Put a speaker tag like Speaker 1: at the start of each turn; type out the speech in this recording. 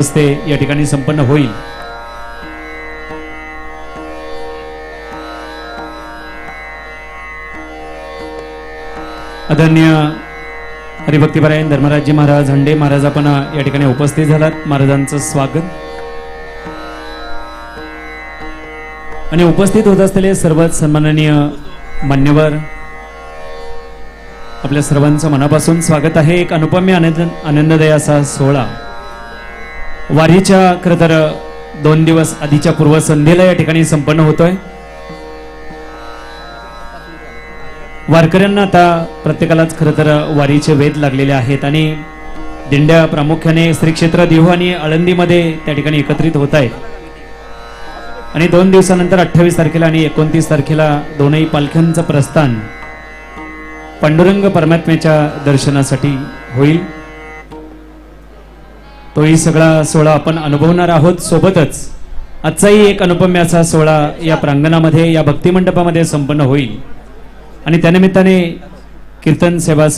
Speaker 1: हस्ते या ठिकाणी संपन्न होईल. आदरणीय हरिभक्तीपरायण धर्मराजी महाराज हंडे महाराज आपण या ठिकाणी उपस्थित झालात. महाराजांचं स्वागत. आणि उपस्थित होत असलेले सर्वात सन्माननीय मान्यवर आपल्या सर्वांचं मनापासून स्वागत आहे. एक अनुपम्य आनंद आनंददायी असा सोहळा. वारीच्या खरं तर दोन दिवस आधीच्या पूर्वसंध्येला या ठिकाणी संपन्न होतोय. वारकऱ्यांना आता प्रत्येकालाच खरं तर वारीचे वेध लागलेले आहेत आणि दिंड्या प्रामुख्याने श्री क्षेत्र देहू आणि आळंदीमध्ये त्या ठिकाणी एकत्रित होत आहेत आणि दोन दिवसानंतर अठ्ठावीस तारखेला आणि एकोणतीस तारखेला दोनही पालख्यांचं प्रस्थान पांडुरंग परमात्म्याच्या दर्शनासाठी होईल. तोही सगळा सोहळा आपण अनुभवणार आहोत सोबतच. आजचाही एक अनुपम्याचा सोहळा या प्रांगणामध्ये या भक्तिमंडपामध्ये संपन्न होईल. आणि त्यानिमित्ताने कीर्तन सेवा